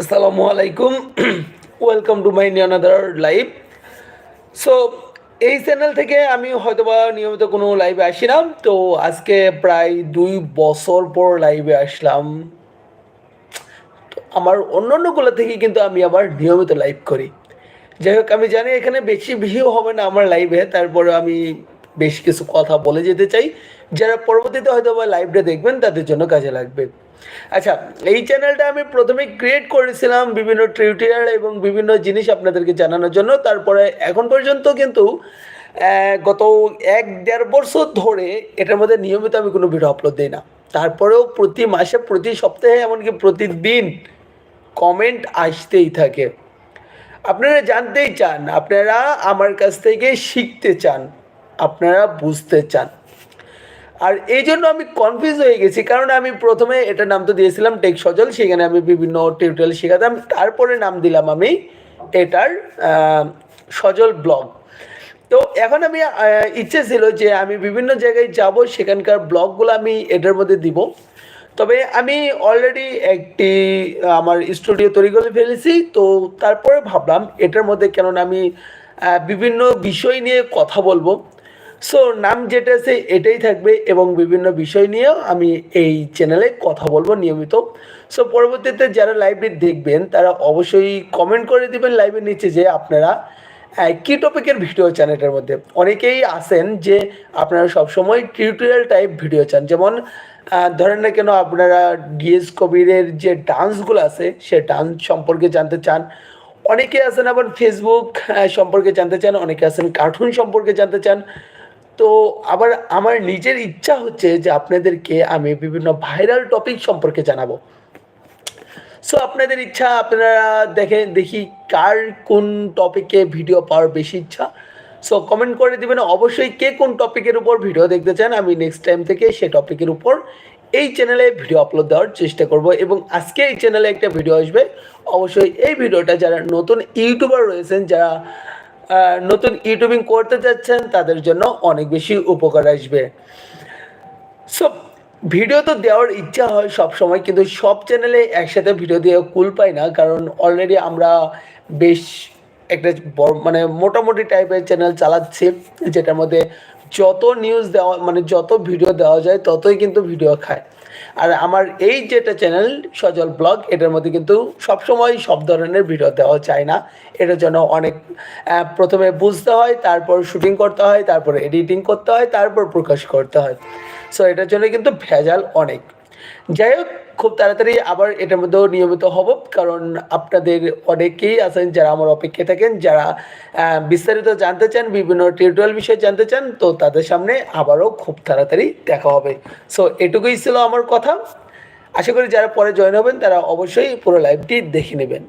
আসসালামু আলাইকুম। Welcome to my another live so এই চ্যানেল থেকে আমি হয়তোবা নিয়মিত কোনো লাইভে আসি না। তো আজকে প্রায় দুই বছর পর লাইভে আসলাম। আমার অন্য অন্যগুলো থেকে কিন্তু আমি আবার নিয়মিত লাইভ করি। যাই হোক, আমি জানি এখানে বেশি ভিউ হবে না আমার লাইভে তারপরে আমি বেশ কিছু কথা বলে যেতে চাই। যারা পরবর্তীতে হয়তো বা লাইভটা দেখবেন, তাদের জন্য কাজে লাগবে। আচ্ছা এই চ্যানেলটা আমি প্রথমে ক্রিয়েট করেছিলাম বিভিন্ন টিউটোরিয়াল এবং বিভিন্ন জিনিস আপনাদেরকে জানানোর জন্য। তারপরে এখন পর্যন্ত কিন্তু গত এক দেড় বছর ধরে এটার মধ্যে নিয়মিত আমি কোনো ভিডিও আপলোড দিই না। তারপরেও প্রতি মাসে, প্রতি সপ্তাহে এমনকি প্রতিদিন কমেন্ট আসতেই থাকে। আপনারা জানতেই চান, আপনারা আমার কাছ থেকে শিখতে চান, আপনারা বুঝতে চান। আর এই জন্য আমি কনফিউজ হয়ে গেছি, কারণ আমি প্রথমে এটা নাম তো দিয়েছিলাম টেক সজল সেখানে আমি বিভিন্ন টিউটোরিয়াল শেখাতাম, তারপরে নাম দিলাম আমি এটার সজল ব্লগ তো এখন আমি ইচ্ছে ছিল যে আমি বিভিন্ন জায়গায় যাব, সেখানকার ব্লগগুলো আমি এটার মধ্যে দিব। তবে আমি অলরেডি একটি, আমার স্টুডিও তৈরি করে ফেলেছি, তো তারপরে ভাবলাম এটার মধ্যে কেননা আমি বিভিন্ন বিষয় নিয়ে কথা বলব। সো নাম যেটা আছে, এটাই থাকবে এবং বিভিন্ন বিষয় নিয়েও আমি এই চ্যানেলে কথা বলব নিয়মিত। সো পরবর্তীতে যারা লাইভে দেখবেন, তারা অবশ্যই কমেন্ট করে দিবেন লাইভের নিচে যে আপনারা কী টপিকের ভিডিও চান এটার মধ্যে? অনেকেই আছেন যে আপনারা সবসময় টিউটোরিয়াল টাইপ ভিডিও চান। যেমন ধরেন না কেন আপনারা ডিএস কবিরের যে ডান্সগুলো আছে, সে ডান্স সম্পর্কে জানতে চান। অনেকে আছেন আবার ফেসবুক সম্পর্কে জানতে চান, অনেকে আছেন কার্টুন সম্পর্কে জানতে চান। তো আবার আমার নিজের ইচ্ছা হচ্ছে যে আপনাদেরকে আমি বিভিন্ন ভাইরাল টপিক সম্পর্কে জানাব। সো আপনাদের ইচ্ছা, আপনারা দেখেন দেখি কার কোন টপিকে ভিডিও পাওয়ার বেশি ইচ্ছা। সো কমেন্ট করে দিবেন। অবশ্যই কে কোন টপিকের উপর ভিডিও দেখতে চান, আমি নেক্সট টাইম থেকে সেই টপিকের উপর এই চ্যানেলে ভিডিও আপলোড দেওয়ার চেষ্টা করব এবং আজকে এই চ্যানেলে একটা ভিডিও আসবে। অবশ্যই এই ভিডিওটা যারা নতুন ইউটিউবার রয়েছেন, যারা নতুন ইউটিউবিং করতে যাচ্ছেন, তাদের জন্য অনেক বেশি উপকার আসবে। সো ভিডিও তো দেওয়ার ইচ্ছা হয় সব সময় কিন্তু সব চ্যানেলে একসাথে ভিডিও দিয়ে কুল পাই না, কারণ অলরেডি আমরা বেশ একটা বড় মানে মোটামুটি টাইপের চ্যানেল চালাচ্ছি, যেটার মধ্যে যত নিউজ দেওয়া মানে যত ভিডিও দেওয়া যায়, ততই কিন্তু ভিডিও খায়। আর আমার এই যেটা চ্যানেল সজল ব্লগ, এটার মধ্যে কিন্তু সবসময় সব ধরনের ভিডিও দেওয়া চায় না। এটার জন্য অনেক প্রথমে বুঝতে হয়, তারপর শুটিং করতে হয়, তারপর এডিটিং করতে হয়, তারপর প্রকাশ করতে হয়। সো এটার জন্য কিন্তু ভেজাল অনেক। যাই হোক, খুব তাড়াতাড়ি আবার এটার মধ্যেও নিয়মিত হব, কারণ আপনাদের অনেকেই আছেন যারা আমার অপেক্ষায় থাকেন, যারা বিস্তারিত জানতে চান, বিভিন্ন টিউটোরিয়াল বিষয়ে জানতে চান, তো তাদের সামনে আবারও খুব তাড়াতাড়ি দেখা হবে। সো এটুকুই ছিল আমার কথা। আশা করি যারা পরে জয়েন হবেন, তারা অবশ্যই পুরো লাইভটি দেখে নেবেন।